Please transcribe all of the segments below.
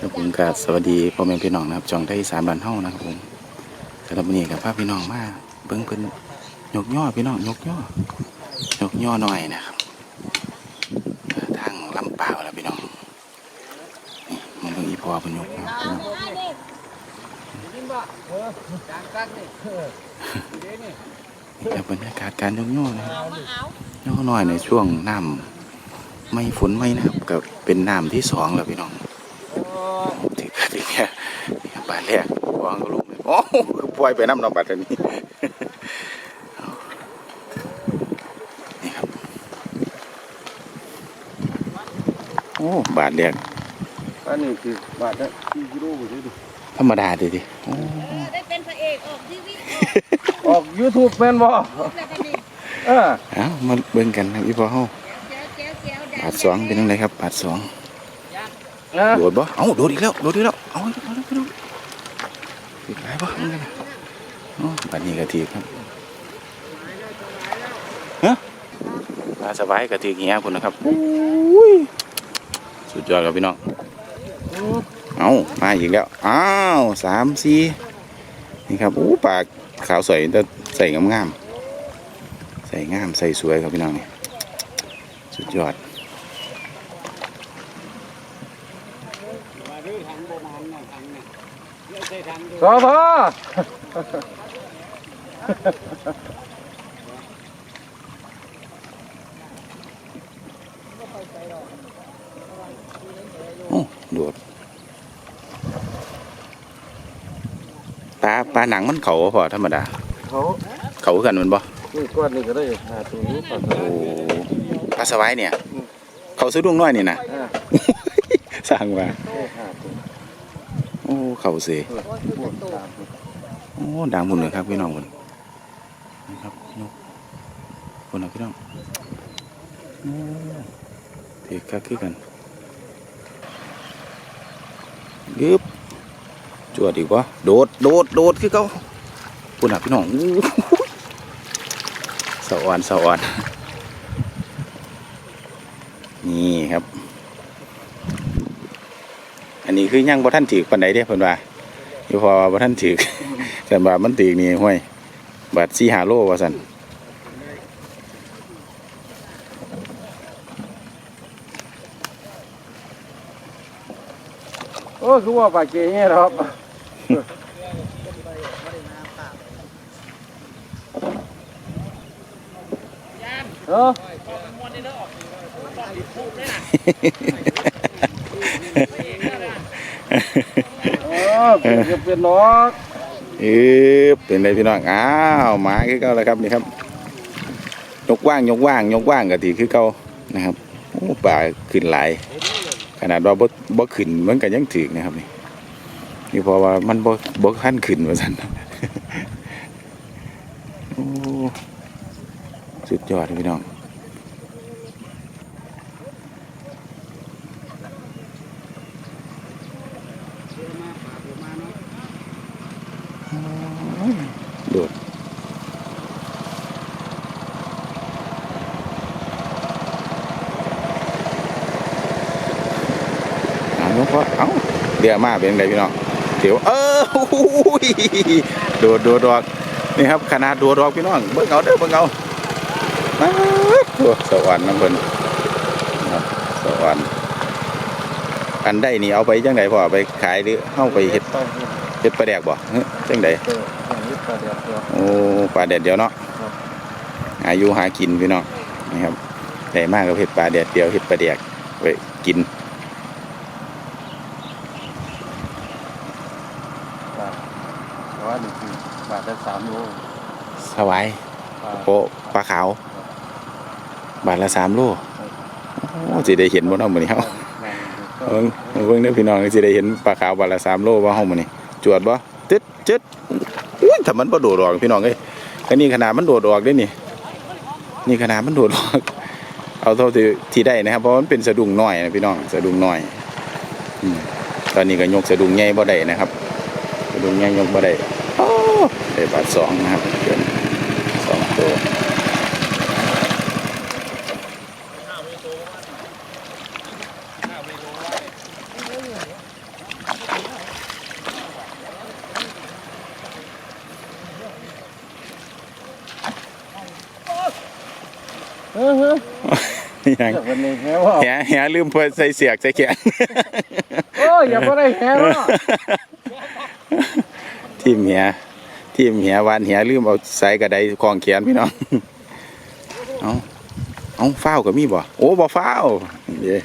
ครับผมกราบสวัสดีพ่อแม่พี่น้องนะครับจองได้สามบันเท่านะครับผมสำหรับวันนี้กับพาพพี่น้องมาเบิ่งเพิ่นยกย่อพี่น้องยกย่อยกย่อหน่อยนะครับทางลำเปล่าแล้วพี่น้องนี่มองเบิ่งอีพอเพิ่นยกนะครับพี่น้องนี่ครับบรรยากาศการยกย่อนะครับ ย่อหน่อยในช่วงน้ำไม่ฝนไม่นะครับกับเป็นน้ำที่สองแล้วพี่น้องถือถือเนี่ยนี่ครับบาทแรกวางก็ลงเลยโอ้โหปล่อยไปน้ำนองบัตรอันนี้เอานี่ครับโอ้บาทแรกอันนี้คือบาทละกี่กิโลกว่าดิธรรมดาดีดิโอ้เออได้เป็นพระเอกออกทีวีออกออก YouTube แม่นบ่แล้วก็นี่ เออเอามาเบิ่งกันครับพี่พ่อเฮาเจ้าเจ้าเจ้าดับาทสองเป็นยังไงครับบาทสองนะโดดบ่เอ้าโดดอีกแล้วโดดอีกแล้วเอาอีกแล้วพี่น้องถือไรบ่มึงกันนะโอ้บาทนี้ก็ถือครับฮะปลาสบายก็ถือเงี้ยคุณนะครับอุ้ยสุดยอดครับพี่น้องเอามาอีกแล้วอ้าวสามสี่นี่ครับอู้ปากขาวสวยแต่ใส่งามงามๆใส่งามใส่สวยครับพี่น้องนี่สุดยอดสอพอโอ้โดดปลาปลาหนังมันเขาบ่พอธรรมดา เขาเขาคือกันแมันบ่ นี่ก้อนนี้ก็ได้หาตัวนี้ปลาโอ้ปลาสวายเนี่ย เขาซื้อดวงน้อยนี่นะอ่าสร้างว่าเอ้หาตัวโอ้เขาเสเออพวกตามโอ้ดังหมดเลยครับพี่น้องคนนี่ครับนกคนนะพี่น้องโอ้เทคักคือกันยึบจวดอีกวะโดดโดดโดดคือเขาคนนะพี่น้องอู้หู สวรรค์สวรรค์นี่ครับ อันนี้คือยังบ่ท่านถือปันไดเด้เพิ่นว่าอยู่พอบ่ท่านถือแต่บามันตีนี่ห้วยบาทสี่หาโลว่าสันโอ้คือว่าปลาเก๋เงี้ยครับ เออเออเป็นก็เป็นนกเออเป็นไรพี่น้องอ้าวหมาคือเก่าแล้วครับนี่ครับยกว่างยกว่างยกว่างกะทีคือเก่านะครับโอ้ป่าขึ้นหลายขนาดว่าบ่บ่ขึ้นมันก็ยังถึกนะครับนี่นี่เพราะว่ามันบ่บ่ขั้นขึ้นว่าซั่นโอ้ สุดยอดพี่น้องโดดน้องพ่อเอ้าเดี๋ยวมาเป็นไงพี่น้องเดี๋ยวเอออุ้ยโดดโดดดอกนี่ครับขนาดโดดดอกพี่น้องเบิ่งเอาเด้อเบิ่งเอา สวรรค์น้ำเพิ่นครับสวรรค์อันได้นี่เอาไปจังไดพ่อไปขายหรือเฮาไปเฮ็ดต้องเฮ็ดปลาแดกบ่เฮ้ยจังไดเจออย่างนี้ปลาเดียวเดียวโอ้ปลาแดดเดียวเนาะครับอายุหากินพี่น้องนี่ครับใหญ่มากกับเห็ดปลาแดดเดียวเห็ดปลาแดกไว้กินปลาแต่ว่านี่คือบาทละสามโลสวายปลาโปะปลาขาว บาทละสามโลโอ้สิได้เห็นบ่เนาะมื้อนี้เฮาแม่งเบิ่งเบิ่งเด้อพี่น้องสิได้เห็นปลาขาวบาทละสามโลว่าเฮามื้อนี้จวดบ่ตึ๊ดจึ๊ดอุ้ยถ้ามันบ่โดดออกพี่น้องเอ้ยก็นี่ขนาดมันโดดออกเด้นี่ นี่ขนาดมันโดดออกเอาเท่าที่ที่ได้นะครับเพราะมันเป็นสะดุ้งน้อยนะพี่น้องสะดุ้งน้อยตอนนี้ก็ยกสะดุ้งใหญ่บ่ได้นะครับสะดุ้งใหญ่ยกบ่ได้โอ้ได้บาทสองนะครับสองตัว เออเฮ้ย ยังวันนี้แฮวว่าแหแหลืมเพิ่นใส่เสียกใส่แขนโอ้ยอย่าบ่ได้แฮวเนาะทีมเหียทีมเหียวานเหียลืมเอาใส่กระไดคล้องแขนพี่น้องเอาเอาฟ้าวก็มีบ่โอ้บ่ฟ้าวเด้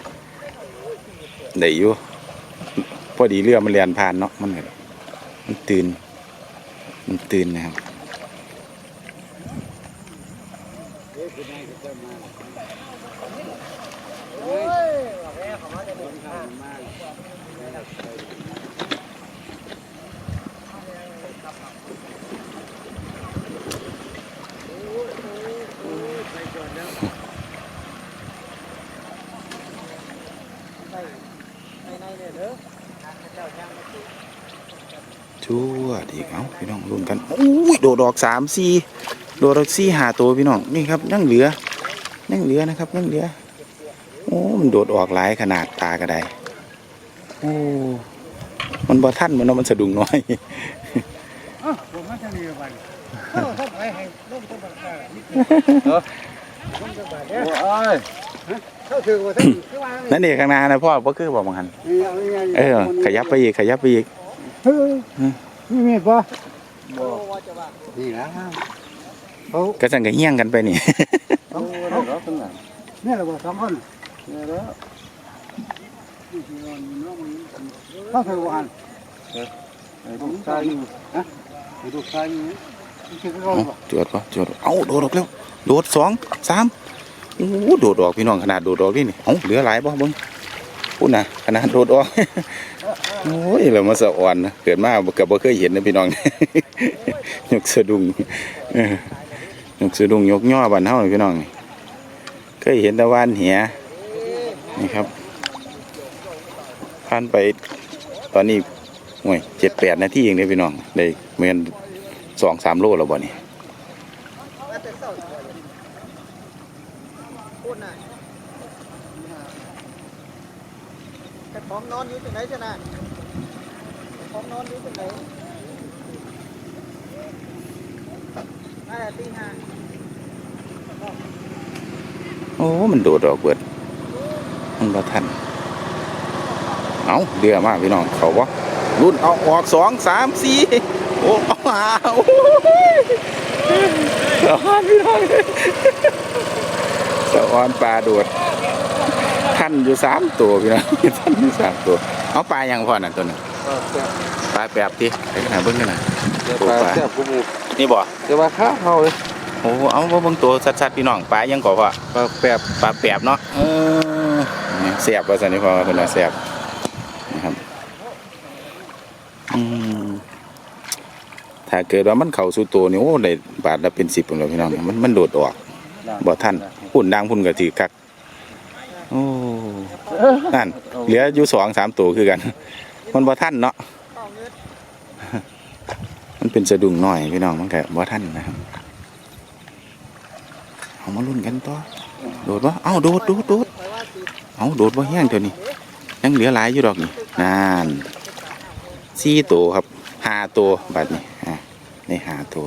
ได้อยู่พอดีเรือมันเลียนผ่านเนาะมันก็มันตื่นมันตื่นนะครับ ชั่วดีเอาพี่น้องลุ้นกันอุ้ยโดดดอกสามสี่โดดดอกสี่หาตัวพี่น้องนี่ครับยังเหลือยังเหลือนะครับยังเหลือ อ้มันโดดออกหลายขนาดตากระไดโอ้มันบ่ทันมันเนาะมันสะดุ้งน้อยผมมาทางนี้บัดเออครับไปให้ลงต้นบักกาเออโอ้ยเข้าถือว่าทั้งคือว่านั่นเองข้างหน้านะพ่อบ่คือบ่บางหันเออ ขยับไปอีกขยับไปอีกเฮ้ยนี่มีบ่บ่นี่นะเขาก็สั่งก็เฮี้ยงกันไปนี่เขาเขาเนี่ยเราบ่สองคน เนี่ยแล้วเขาถือว่าไอ้ลูกชายอยู่ฮะไอ้ลูกชายอยู่นี่คือเขาเอาจวดปะจวดเอาโดดออกแล้วโดดสองสามโอ้โหโดดออกพี่น้องขนาดโดดออกนี่นี่เอาเหลือหลายบ่เบิ่งพูดนะขนาดโดดออกโอ้ยเรามาสะอ่อนนะเกิดมากับบ่เคยเห็นนะพี่น้องยกสะดุ้งเออยกสะดุ้งยกย่อบ้านเฮานี่พี่น้องนี่เคยเห็นแต่ว่านเหีย นี่ครับผ่านไปตอนนี้ห่วยเจ็ดแปดนาทีเองเนี่ยพี่น้องได้เมือนสองสามโลแล้วบ่นี่แต่ของนอนอยู่ที่ไหนจ้ะนะของนอนอยู่ที่ไหนโอ้ มันโดดออกเบิด มันบ่ทันเอาเดือมากพี่น้องเขาบ่รุ่นเอาออกสองสามสี่โอ้เอาหาโอ้ยสะออนพี่น้องสะออนปลาโดดทันอยู่สามตัวพี่น้องทันอยู่สามตัวเอาปลายังพอน่ะตัวนึงปลาแปบติไปขนาดเบิ่งกันน่ะปลาแซ่บกูมูนี่บ่แต่ว่าข้าเฮาเลยโอ้เอาเบิ่งตัวชัดๆพี่น้องปลายังก่อพ่อปลาแปบปลาแปบเนาะเออ เนี่ยเสียบว่าสันนิพอเป็นว่าเสียบนะครับถ้าเกิดว่ามันเข่าสู่ตัวนี่โอ้ได้บาทละเป็นสิบคนเลยพี่น้องมันมันโดดออกบ่ท่านพุ่นดังพุ่นก็ถือคักโอ้นั่นเหลืออยู่สองสามตัวคือกัน มันบ่ท่านเนาะมันเป็นสะดุ้งหน้อยพี่น้องมันแก็บ่ท่านนะครับเอามาลุ้นกันต่อโดดวะเอ้าโดดโดดโดด เอาโดดว่าแห้งเท่านี้ยังเหลือหลายอยู่ดอกนี่นานสี่ตัวครับห้าตัวบาทนี่อ่าในห้าตัว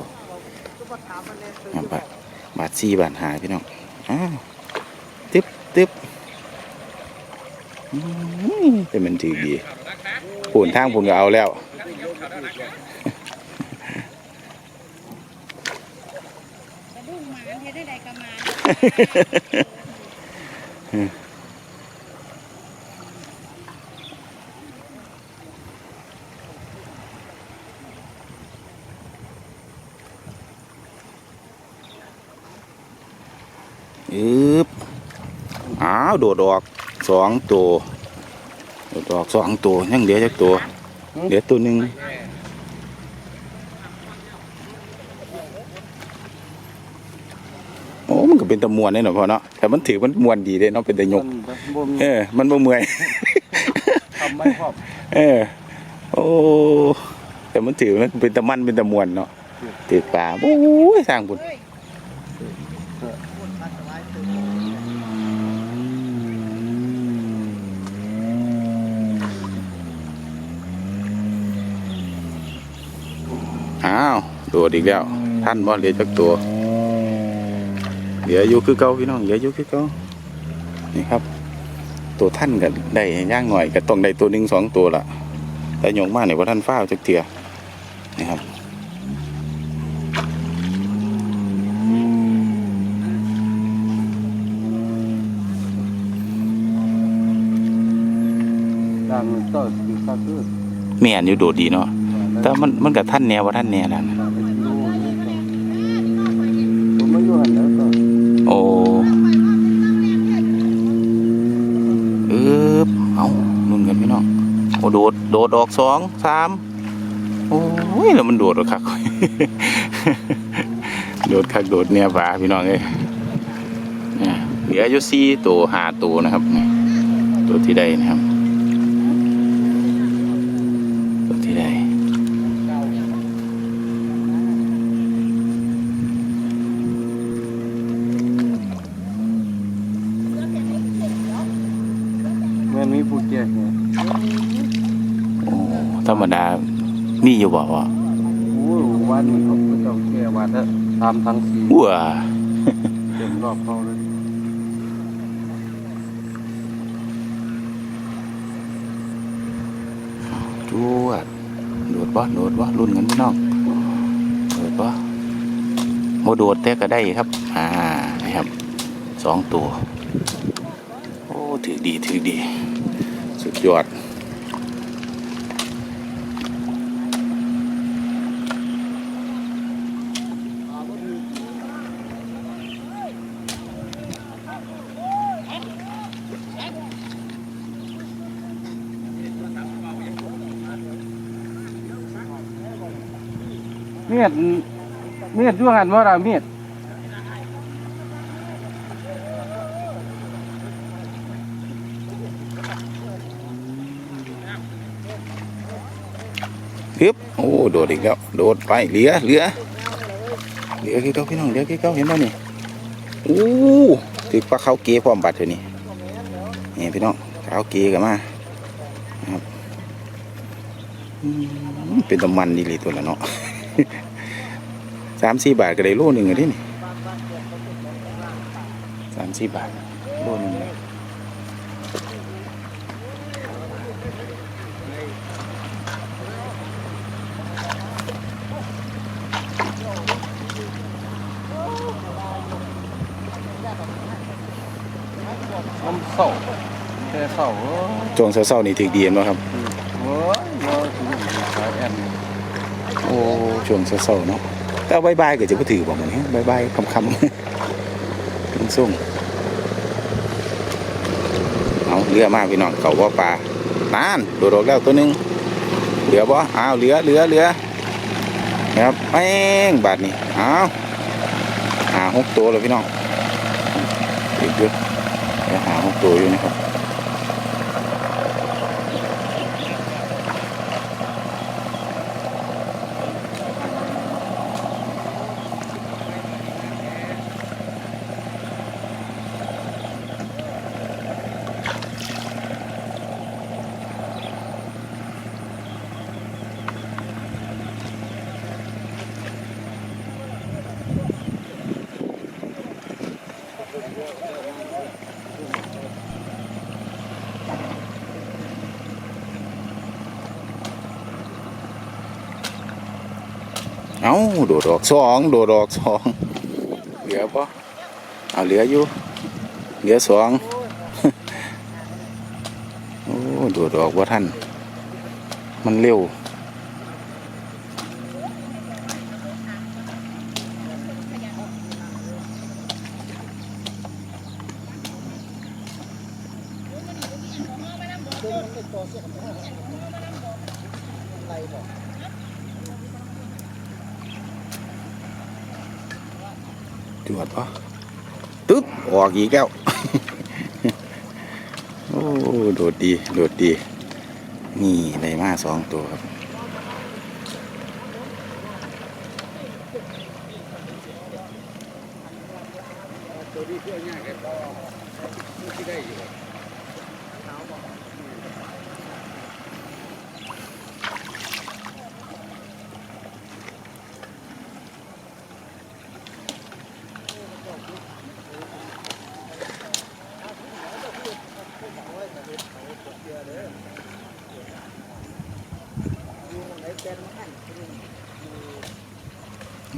บาทบาทสี่บาทหาพี่น้องอ้าวตึ๊บตึ๊บแต่มันถือดีปูนทางปูนก็เอาแล้วกระดุ้งหมาเฮ็ดได้ใดกระมา อึบอ้าวโดดออกสองตัวโดดออกสองตัวยังเหลือจักตัวเหลือตัวหนึ่งโอ้มันก็เป็นตะมวนนี่เนาะพ่อเนาะแต่มันถือมันมวนดีเด้เนาะเป็นตะยกบ่มีเออมันบ่เมื่อยทำไม่พร้อมเออโอ้แต่มันถือมันเป็นตะมันเป็นตะมวนเนาะติดปลาโอ้ยสร้างบุญ โดดอีกแล้ว ท่านบ่เหลือจักตัว เหลืออยู่คือเก่าพี่น้องเหลืออยู่คือเก่านี่ครับ ตัวท่านก็ได้ย่างหน่อยก็ต้องได้ตัวหนึ่งสองตัวละแต่โยงมากเนี่ยว่าท่านฟ้าวจักเถื่อนี่ครับดังต่อสิก็คือแม่นอยู่โดดดีเนาะแต่มันมันกับท่านแนวว่าท่านแนวนั่น ผมไม่อยู่หันแล้วก็ โอ้เอ๊บเอานุ่นกันพี่น้องโอ้โดดโดดออกสองสามโอ้ยแล้วมันโดดออกคักโดดคักโดดเนี่ยปลาพี่น้องเอ้ยเนี่ยเหลืออยู่สี่ตัวหาตัวนะครับ ตัวที่ได้นะครับ ตัวที่ได้ แม่นมีผู้แก่เนี่ยโอ้ธรรมดามีอยู่บ่วะโอ้วันนี้เขาก็ต้องแก่ว่าถ้าตามทั้งสีวัวเต็มรอบเขาเลยจวดโดดบ่โดดบ่รุ่นกันพี่น้องโดดบ่โมโดดแต่ก็ได้ครับ อ่านะครับสองตัว โอ้ถือดีถือดี สุดยอดเมียดเมียดอยู่หันว่าเราเมียด ฮึบ โดดอีกแล้ว โดดไปเหลือเหลือเหลือกี่เก้าพี่น้องเหลือกี่เก้าเห็นบ่นี่โอ้ถือปลาเขาเก๋พร้อมบัดเถอะนี่นี่พี่น้องเขาเก๋กันมาครับเป็นตะมันดีเลยตัวละเนาะสามสี่บาทก็ได้โลหนึ่งอะดินี่สามสี่บาทโลหนึ่งเลย น้ำเสาแต่เสา ช่วงเช้าๆนี่ถือดีเนาะครับ โอ้ยว่ถึงสายแอนโอ้ช่วงเช้าๆเนาะแต่เอาบายๆก็จะไปถือบอกมันบายบายๆคำๆเป็นส่งเอาเรือมากพี่น้องเขาว่าปลานานโดดออกแล้วตัวหนึงเหลือบ่อ้าวเหลือเหลือเหลือนะครับแม่งบาทนี่เอาหาหกตัวเลยพี่น้องอีกเยอะเดี๋ยวหาหกตัวอยู่นะครับ เอาโดดออกสองโดดออกสองเหลือปะเอาเหลืออยู่เหลือสองโอ้โดดออกว่าท่าน มันเร็วจว ปะตึ๊บออกอีกแล้ว โอ้โดดดีโดดดี นี่ได้มาสองตัวครับ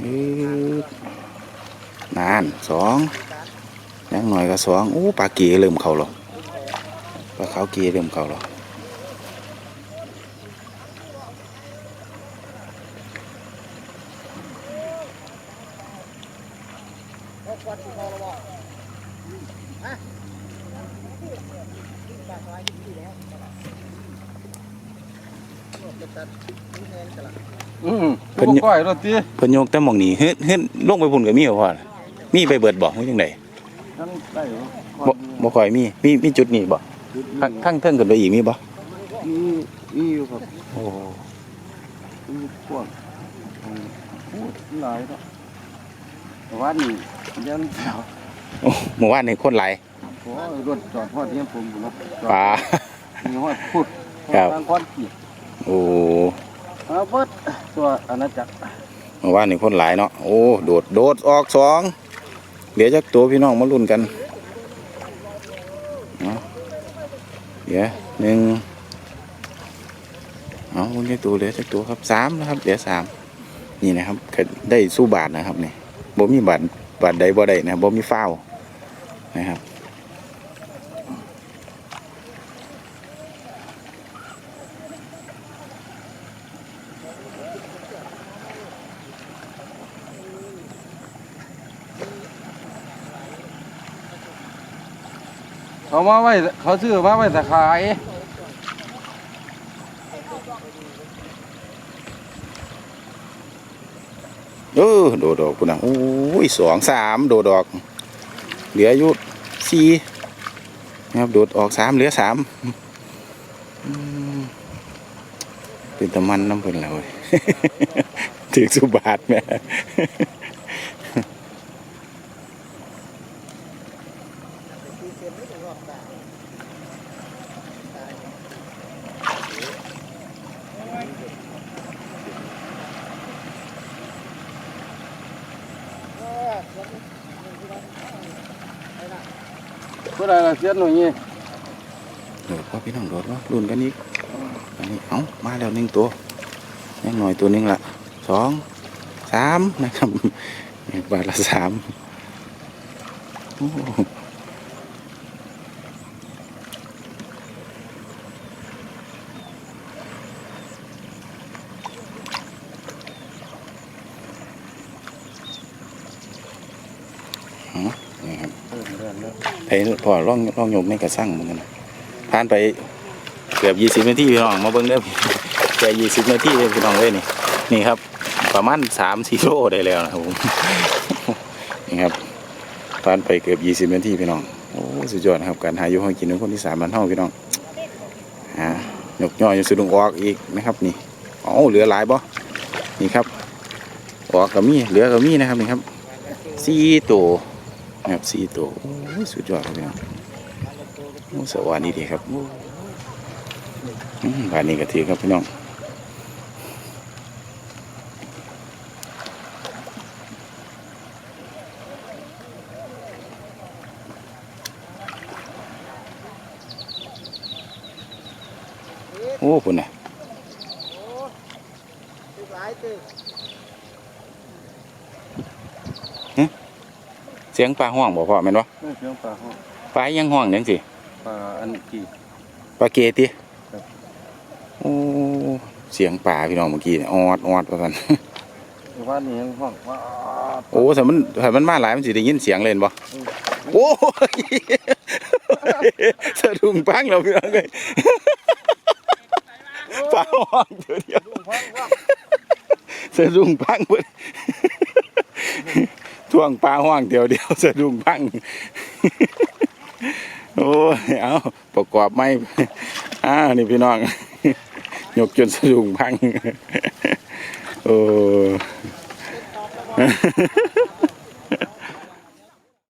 โอืดนาน สองยังหน่อยก็สองอู้ปลาเกเริ่มเข้าหรอปลาขาวเกเริ่มเข้าหรออืมเป็นก้อยรถตีเพิ่นโยกแต่หมองนี้เฮ็ดเฮ็ดลงไปพุ่นก็มีบ่พ่อ มีไปเบิดบ่ว่าจังไดนั่นได้เหรอบ่บ่ค่อยมีมีมีจุดนี้บ่ทั้งทั้งเทิงขึ้นไปอีกมีบ่มีมีอยู่ครับโอ้มีพวกอืมโอ้หลายเนาะแต่ว่านี่ยันเสาโอ้เมื่อวานนี่คนหลายโอ้ยรถจอดฮอดเยี่ยมผมอยู่เนาะจอดปลามีฮอดพุดครับทางก้อนขีดโอ้เอาเบิดตัวอาณาจักรเมื่อวานนี่คนหลายเนาะโอ้โดดโดดออกสอง เหลือจักตัวพี่น้องมาลุ้นกันเนาะเดี๋ยวหนึ่งเอาคุณจักตัวเหลือจักตัวครับสามนะครับ เหลือสามนี่นะครับได้สู้บาทนะครับนี่บ่มีบาทบาทใดบ่ได้นะบ่มีฟ้าวนะครับ เขามาไว้เขาซื้อมาไว้แต่ขายเออโดดออกพุ่นนะโอ้ยสองสามโดดออก เหลืออยู่สี่นะครับโดดออกสามเหลือสามเป็นตะมันน้ำเพิ่นแล้วเว้ยถึงสุบาทแม่ ผู้ใดละเสียนหน่อยนี่โดดพ่อพี่น้องโดดวะรุ่นกันอีกอันนี้เอ้ามาแล้วหนึ่งตัวยังหน่อยตัวหนึงละสองสามนะครับ บาทละสามโอ้อ๋อนี่ครับ เดินเดินเดิน ไอ้พอร่องร่องยกในกระสั่งเหมือนกันผ่านไปเกือบยี่สิบนาทีพี่น้องมาเบิ้งเด้อแค่ยี่สิบนาทีเองพี่น้องเลยนี่นี่ครับ ประมาณสามสี่โลได้แล้วนะครับผมนี่ครับผ่านไปเกือบยี่สิบนาทีพี่น้องโอ้สุดยอดนะครับการหายู่ห้องกินของคนที่สามบ้านเฮาพี่น้องฮะหยกย่อยสุดลงออกอีกนะครับนี่อ๋อเหลือหลายบ่นี่ครับออกก็มีเหลือก็มีนะครับนี่ครับสี่ตัว นะครับสี่ตัวโอ้สุดยอดครับพี่น้องโอ้สวัสดีดีครับบานนี้ก็ถือครับพี่น้องโอ้คุณนะ ตึกหลายตึก เสียงปลาห้องบ่พ่อแม่นบ่ไม่เพียงปลาห้องปลายังห้องจังสิปลาอันกี่ ปลาเกติครับ โอ้เสียงปลาพี่น้องเมื่อกี้เนี่ยออดออดว่าซั่นแต่ว่านี่ยังห้องว้าดโอ้ถ้ามันถ้ามันมาหลายมันสิได้ยินเสียงเลยเห็นบ่โอ้ยสะดุ้งปังแล้วพี่น้องเอ้ยปลาห้องเดี๋ยวเดียวสะดุ้งปังเบิด ท่วงปลาห้องเดียวเดียวสะดุ้งพังโอ้ยเอาประกอบไม่อ่านี่พี่น้องยกจนสะดุ้งพังโอ้